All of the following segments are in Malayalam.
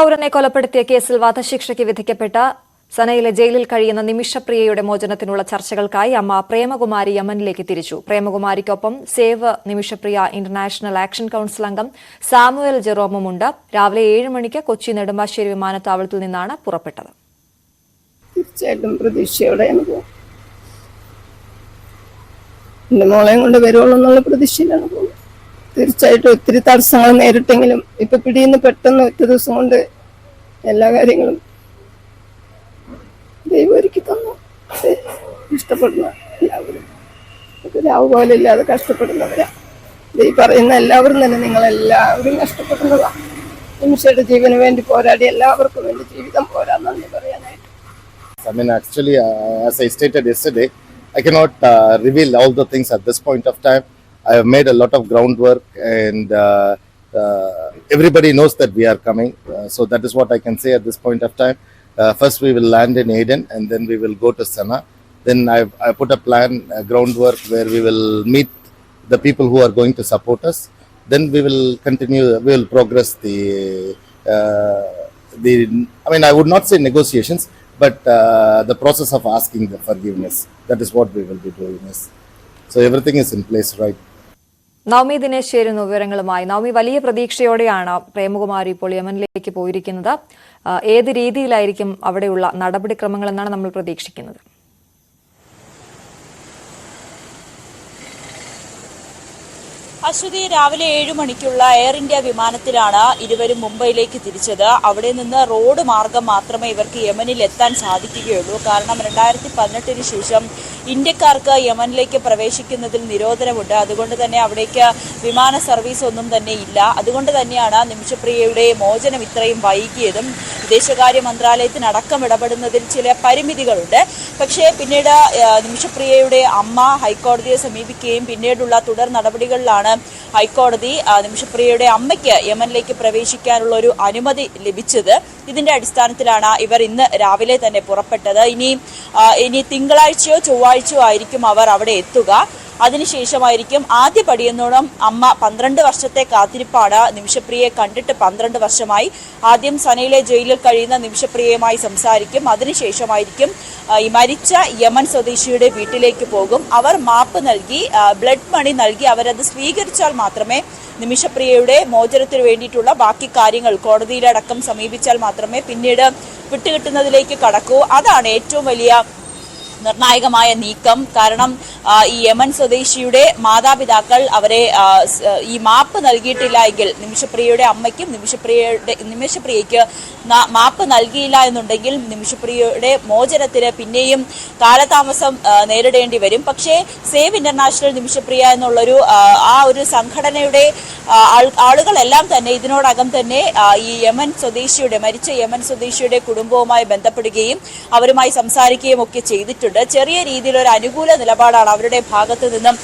പൗരനെ കൊലപ്പെടുത്തിയ കേസിൽ വധശിക്ഷയ്ക്ക് വിധിക്കപ്പെട്ട സനയിലെ ജയിലിൽ കഴിയുന്ന നിമിഷപ്രിയയുടെ മോചനത്തിനുള്ള ചർച്ചകൾക്കായി അമ്മ പ്രേമകുമാരി യമനിലേക്ക് തിരിച്ചു. പ്രേമകുമാരിക്കൊപ്പം save Nimishapriya international action council അംഗം സാമുവൽ ജെറോമും ഉണ്ട് രാവിലെ ഏഴ് മണിക്ക് കൊച്ചി നെടുമ്പാശ്ശേരി വിമാനത്താവളത്തിൽ നിന്നാണ് പുറപ്പെട്ടത്. തീർച്ചയായിട്ടും പ്രതീക്ഷയോടെ പോകും എന്റെ മോളെയും കൊണ്ട് വരുവുള്ളൂ എന്നുള്ള പ്രതീക്ഷയിലാണ് പോകുന്നത്. തീർച്ചയായിട്ടും ഒത്തിരി തടസ്സങ്ങൾ നേരിട്ടെങ്കിലും ഇപ്പൊ പിടിയുന്ന പെട്ടെന്ന് ഒറ്റ ദിവസം കൊണ്ട് എല്ലാ കാര്യങ്ങളും ദൈവം ഒരുക്കി തന്നു. ഇഷ്ടപ്പെടുന്ന എല്ലാവരും. രാവ് പോലെ ഇല്ലാതെ കഷ്ടപ്പെടുന്നവരാ. ദൈവം പറയുന്ന എല്ലാവരും തന്നെ നിങ്ങളെല്ലാവരും കഷ്ടപ്പെടുന്നതാ. നിമിഷയുടെ ജീവന് വേണ്ടി പോരാടി എല്ലാവർക്കും വേണ്ടി ജീവിതം പോരാന്നല്ലേ പറയാനായിട്ട്. I mean, actually, uh, as I stated yesterday, I cannot uh, reveal all the things at this point of time. I have made a lot of groundwork, and uh, uh, everybody knows that we are coming. Uh, so that is what I can say at this point of time. Uh, first, we will land in Aden, and then we will go to Sana. Then I, I put a plan, a groundwork where we will meet the people who are going to support us. Then we will continue. We will progress the uh, the. I mean, I would not say negotiations, but uh, the process of asking the forgiveness. That is what we will be doing. Yes. So everything is in place, right? Navami Dinesh ചേരുന്നു വിവരങ്ങളുമായി. നവമി വലിയ പ്രതീക്ഷയോടെയാണ് പ്രേമകുമാർ ഇപ്പോൾ യമനിലേക്ക് പോയിരിക്കുന്നത്. ഏത് രീതിയിലായിരിക്കും അവിടെയുള്ള നടപടിക്രമങ്ങൾ എന്നാണ് നമ്മൾ പ്രതീക്ഷിക്കുന്നത്. അശ്വതി രാവിലെ ഏഴു മണിക്കുള്ള എയർ ഇന്ത്യ വിമാനത്തിലാണ് ഇരുവരും മുംബൈയിലേക്ക് തിരിച്ചത്. അവിടെ നിന്ന് റോഡ് മാർഗം മാത്രമേ ഇവർക്ക് യമനിൽ എത്താൻ സാധിക്കുകയുള്ളൂ. കാരണം രണ്ടായിരത്തി പതിനെട്ടിന് ശേഷം ഇന്ത്യക്കാർക്ക് യമനിലേക്ക് പ്രവേശിക്കുന്നതിൽ നിരോധനമുണ്ട്. അതുകൊണ്ട് തന്നെ അവിടേക്ക് വിമാന സർവീസ് ഒന്നും തന്നെ ഇല്ല. അതുകൊണ്ട് തന്നെയാണ് നിമിഷപ്രിയയുടെ മോചനം ഇത്രയും വൈകിയതും. വിദേശകാര്യ മന്ത്രാലയത്തിനടക്കം ഇടപെടുന്നതിൽ ചില പരിമിതികളുണ്ട്. പക്ഷേ പിന്നീട് നിമിഷപ്രിയയുടെ അമ്മ ഹൈക്കോടതിയെ സമീപിക്കുകയും പിന്നീടുള്ള തുടർ നടപടികളിലാണ് ഹൈക്കോടതി നിമിഷപ്രിയയുടെ അമ്മയ്ക്ക് യമനിലേക്ക് പ്രവേശിക്കാനുള്ള ഒരു അനുമതി ലഭിച്ചത്. ഇതിന്റെ അടിസ്ഥാനത്തിലാണ് ഇവർ ഇന്ന് രാവിലെ തന്നെ പുറപ്പെട്ടത്. ഇനി ഇനി തിങ്കളാഴ്ചയോ ചൊവ്വാഴ്ചയോ ആയിരിക്കും അവർ അവിടെ എത്തുക. അതിനുശേഷമായിരിക്കും ആദ്യ പടിയെന്നോണം അമ്മ പന്ത്രണ്ട് വർഷത്തെ കാത്തിരിപ്പാണ്. നിമിഷപ്രിയയെ കണ്ടിട്ട് പന്ത്രണ്ട് വർഷമായി. ആദ്യം സനയിലെ ജയിലിൽ കഴിയുന്ന നിമിഷപ്രിയയുമായി സംസാരിക്കും. അതിനുശേഷമായിരിക്കും ഈ മരിച്ച യമൻ സ്വദേശിയുടെ വീട്ടിലേക്ക് പോകും. അവർ മാപ്പ് നൽകി ബ്ലഡ് മണി നൽകി. അവരത് സ്വീകരിച്ചാൽ മാത്രമേ നിമിഷപ്രിയയുടെ മോചനത്തിന് വേണ്ടിയിട്ടുള്ള ബാക്കി കാര്യങ്ങൾ കോടതിയിലടക്കം സമീപിച്ചാൽ മാത്രമേ പിന്നീട് വിട്ടുകിട്ടുന്നതിലേക്ക് കടക്കൂ. അതാണ് ഏറ്റവും വലിയ നിർണായകമായ നീക്കം. കാരണം ഈ യമൻ സ്വദേശിയുടെ മാതാപിതാക്കൾ അവരെ ഈ മാപ്പ് നൽകിയിട്ടില്ല എങ്കിൽ നിമിഷപ്രിയയുടെ അമ്മയ്ക്കും നിമിഷപ്രിയയുടെ നിമിഷപ്രിയയ്ക്ക് മാപ്പ് നൽകിയില്ല എന്നുണ്ടെങ്കിൽ നിമിഷപ്രിയയുടെ മോചനത്തിന് പിന്നെയും കാലതാമസം നേരിടേണ്ടി വരും. പക്ഷേ സേവ് ഇന്റർനാഷണൽ നിമിഷപ്രിയ എന്നുള്ളൊരു ആ ഒരു സംഘടനയുടെ ആളുകളെല്ലാം തന്നെ ഇതിനോടകം തന്നെ ഈ യമൻ സ്വദേശിയുടെ മരിച്ച യമൻ സ്വദേശിയുടെ കുടുംബവുമായി ബന്ധപ്പെടുകയും അവരുമായി സംസാരിക്കുകയും ഒക്കെ ചെയ്തിട്ടുണ്ട്. ചെറിയ രീതിയിൽ ഒരു അനുകൂല നിലപാടാണ് അവരുടെ ഭാഗത്തു നിന്നും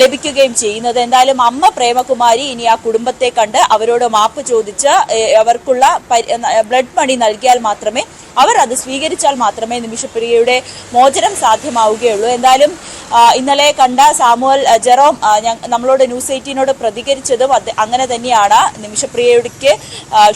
ലഭിക്കുകയും ചെയ്യുന്നത്. എന്തായാലും അമ്മ പ്രേമകുമാരി ഇനി ആ കുടുംബത്തെ കണ്ട് അവരോട് മാപ്പ് ചോദിച്ച് അവർക്കുള്ള ബ്ലഡ് മണി നൽകിയാൽ മാത്രമേ അവർ അത് സ്വീകരിച്ചാൽ മാത്രമേ നിമിഷപ്രിയയുടെ മോചനം സാധ്യമാവുകയുള്ളൂ. എന്തായാലും ഇന്നലെ കണ്ട സാമുവൽ ജെറോം നമ്മളോട് ന്യൂസ് എയ്റ്റീനോട് പ്രതികരിച്ചതും അങ്ങനെ തന്നെയാണ്. നിമിഷപ്രിയയ്ക്ക്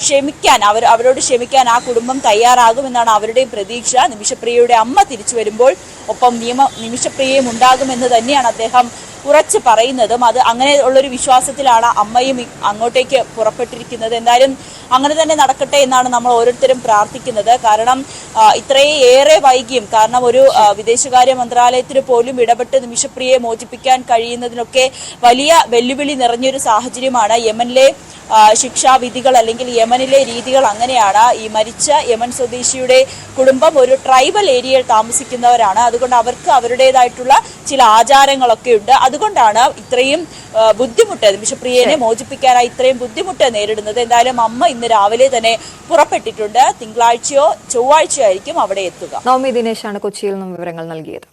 ക്ഷമിക്കാൻ അവർ അവരോട് ക്ഷമിക്കാൻ ആ കുടുംബം തയ്യാറാകുമെന്നാണ് അവരുടെയും പ്രതീക്ഷ. നിമിഷപ്രിയയുടെ അമ്മ തിരിച്ചു വരുമ്പോൾ ഒപ്പം നിയമ നിമിഷപ്രിയയും ഉണ്ടാകുമെന്ന് തന്നെയാണ് അദ്ദേഹം ഉറച്ചു പറയുന്നതും അത് അങ്ങനെ ഉള്ളൊരു വിശ്വാസത്തിലാണ് അമ്മയും അങ്ങോട്ടേക്ക് പുറപ്പെട്ടിരിക്കുന്നത്. എന്തായാലും അങ്ങനെ തന്നെ നടക്കട്ടെ എന്നാണ് നമ്മൾ ഓരോരുത്തരും പ്രാർത്ഥിക്കുന്നത്. കാരണം ഇത്രയേറെ ഇത്രയും ഏറെ വൈകിയും കാരണം ഒരു വിദേശകാര്യ മന്ത്രാലയത്തിന് പോലും ഇടപെട്ട് നിമിഷപ്രിയയെ മോചിപ്പിക്കാൻ കഴിയുന്നതിനൊക്കെ വലിയ വെല്ലുവിളി നിറഞ്ഞൊരു സാഹചര്യമാണ്. യമനിലെ ശിക്ഷാവിധികൾ അല്ലെങ്കിൽ യമനിലെ രീതികൾ അങ്ങനെയാണ്. ഈ മരിച്ച യമൻ സ്വദേശിയുടെ കുടുംബം ഒരു ട്രൈബൽ ഏരിയയിൽ താമസിക്കുന്നവരാണ്. അതുകൊണ്ട് അവർക്ക് അവരുടേതായിട്ടുള്ള ചില ആചാരങ്ങളൊക്കെ ഉണ്ട്. അതുകൊണ്ടാണ് ഇത്രയും ബുദ്ധിമുട്ട് ബിഷപ്രിയനെ മോചിപ്പിക്കാനായി ഇത്രയും ബുദ്ധിമുട്ട് നേരിടുന്നത്. എന്തായാലും അമ്മ ഇന്ന് രാവിലെ തന്നെ പുറപ്പെട്ടിട്ടുണ്ട്. തിങ്കളാഴ്ചയോ ചൊവ്വാഴ്ചയോ ആയിരിക്കും അവിടെ എത്തുക. നവമി ദിനേശാണ് കൊച്ചിയിൽ നിന്നും വിവരങ്ങൾ നൽകിയത്.